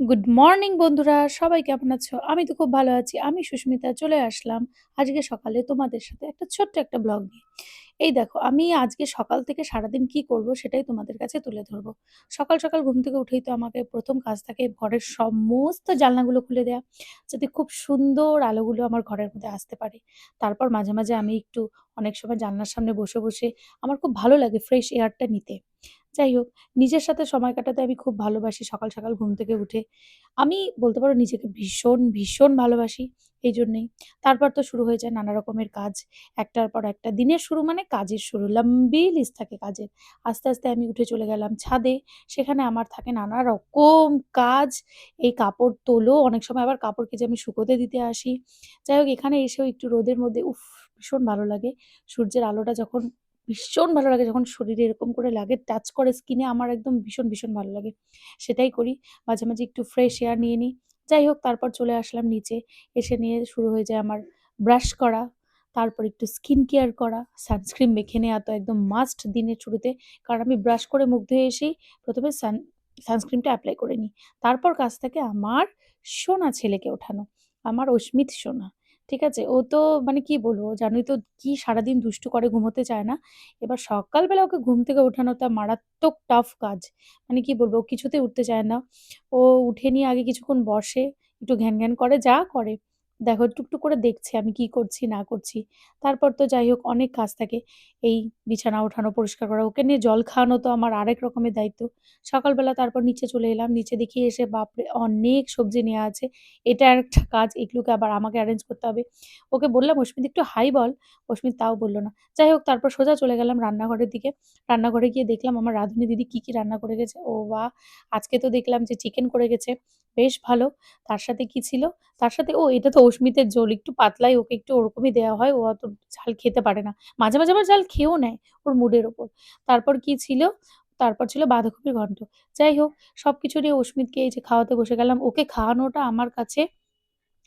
Good morning বন্ধুরা সবাই কেমন আছো? আমি তো খুব ভালো আছি। আমি সুস্মিতা চলে আসলাম আজকে সকালে তোমাদের সাথে একটা ছোট্ট একটা ব্লগ নিয়ে। এই দেখো আমি আজকে সকাল থেকে সারাদিন কি করব সেটাই তোমাদের কাছে তুলে ধরবো। সকাল, সকাল ঘুম থেকে উঠেই তো আমাকে প্রথম কাজ থাকে ঘরের সমস্ত জানলাগুলো খুলে দেয়া। যাতে খুব সুন্দর আলোগুলো আমার ঘরের মধ্যে আসতে পারে। তারপর মাঝে, মাঝে আমি একটু অনেক সময় জানলার সামনে বসে, বসে আমার খুব ভালো লাগে ফ্রেশ এয়ারটা নিতে। যাই হোক নিজের সাথে সময় কাটাতে আমি খুব ভালোবাসি সকাল, সকাল ঘুম থেকে উঠে। আমি বলতে পারো নিজেকে ভীষণ, ভীষণ ভালোবাসি এই জন্যেই তারপর তো শুরু হয়ে যায় নানা রকমের কাজ। একটার পর একটা। দিনের শুরু মানে কাজের শুরু। লম্বি লিস্ট থাকে কাজের। আস্তে, আস্তে আমি উঠে চলে গেলাম ছাদে। সেখানে আমার থাকে নানা রকম কাজ। এই কাপড় তোলো, অনেক সময় আবার কাপড় কেচে আমি শুকোতে দিতে আসি। যাই হোক এখানে এসেও একটু রোদের মধ্যে উফ! ভীষণ ভালো লাগে। সূর্যের আলোটা যখন ভীষণ ভালো লাগে যখন শরীরে এরকম করে লাগে, টাচ করে স্কিনে আমার একদম ভীষণ, ভীষণ ভালো লাগে। সেটাই করি। মাঝে, মাঝে একটু ফ্রেশ এয়ার নিয়ে নিই। যাই হোক তারপর চলে আসলাম নিচে। এসে নিয়ে শুরু হয়ে যায় আমার ব্রাশ করা, তারপর একটু স্কিন কেয়ার করা, সানস্ক্রিন মেখে নেওয়া তো একদম মাস্ট দিনের শুরুতে। কারণ আমি ব্রাশ করে মুখ ধুয়ে এসেই প্রথমে সান সানস্ক্রিনটা অ্যাপ্লাই করে নিই। তারপর কাছ থাকে আমার সোনা ছেলেকে ওঠানো। আমার অস্মিত সোনা। ঠিক আছে? ও তো মানে কি বলব? জানোই তো কি সারাদিন দুষ্টু করে ঘুমোতে চায় না। এবার সকালবেলা ওকে ঘুম থেকে ওঠানোটা মারাত্মক টাফ কাজ। মানে কি বলব? কিছুতে উঠতে চায় না। ও উঠে নিয়ে আগে কিছুক্ষণ বসে, একটু ঘ্যান, ঘ্যান করে, যা করে। দেখো টুকটুক করে দেখছে আমি কি করছি না করছি। তারপর তো যাই হোক অনেক কাজ থাকে। এই বিছানা ওঠানো, পরিষ্কার করা, ওকে নিয়ে জল খাওয়ানো তো আমার আরেক রকমের দায়িত্ব। সকালবেলা তারপর নিচে চলে এলাম। নিচে দেখি এসে বাপরে! অনেক সবজি নেওয়া আছে। এটা একটা কাজ। এগুলোকে আবার আমাকে অ্যারেঞ্জ করতে হবে। ওকে বললাম, "অস্মিত একটু হাই বল।" অস্মিত তাও বলল না। যাই হোক তারপর সোজা চলে গেলাম রান্নাঘরের দিকে। রান্নাঘরে গিয়ে দেখলাম আমার রাঁধুনি দিদি কি, কি রান্না করে গেছে। ও বাহ! আজকে তো দেখলাম যে চিকেন করে গেছে। বেশ ভালো। তার সাথে কি ছিল? তার সাথে ও এটা তো অস্মিতের ঝোল। একটু পাতলাই ওকে একটু ওরকমই দেওয়া হয়। ও অত ঝাল খেতে পারে না। মাঝে, মাঝে আবার ঝাল খেয়েও নেয় ওর মুডের ওপর। তারপর কি ছিল? তারপর ছিল বাঁধাকপির ঘন্ট। যাই হোক সব কিছু নিয়ে অস্মিতকে এই যে খাওয়াতে বসে গেলাম। ওকে খাওয়ানোটা আমার কাছে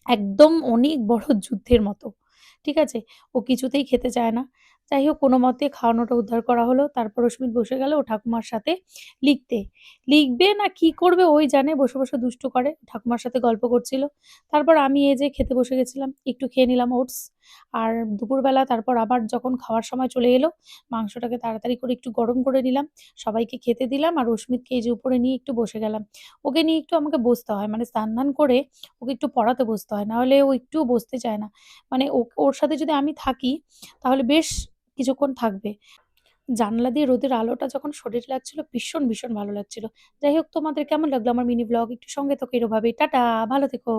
একদম অনেক বড় যুদ্ধের মতো। ঠিক আছে? ও কিছুতেই খেতে চায় না। যাই হোক কোনো মতে খাওয়ানোটা উদ্ধার করা হলো। তারপর অস্মিত বসে গেল ও ঠাকুমার সাথে লিখতে। লিখবে না কি করবে ওই জানে বসে, বসে দুষ্টু করে। ঠাকুমার সাথে গল্প করছিল। তারপর আমি এই যে খেতে বসে গেছিলাম। একটু খেয়ে নিলাম ওটস। আর দুপুরবেলা তারপর আবার যখন খাওয়ার সময় চলে এলো, মাংসটাকে তাড়াতাড়ি করে একটু গরম করে নিলাম। সবাইকে খেতে দিলাম আর অস্মিতকে এই যে উপরে নিয়ে একটু বসে গেলাম। ওকে নিয়ে একটু আমাকে বসতে হয়। মানে স্নান-ধান করে ওকে একটু পড়াতে বসতে হয়। নাহলে ও একটুও বসতে চায় না। মানে ওর সাথে যদি আমি থাকি তাহলে বেশ কিছুক্ষণ থাকবে। জানলা দিয়ে রোদের আলোটা যখন শরীরে লাগছিল ভীষণ, ভীষণ ভালো লাগছিল। যাই হোক তোমাদের কেমন লাগল আমার মিনি ব্লগ? একটু সঙ্গে তো এভাবেই। টাটা ভালো থেকো।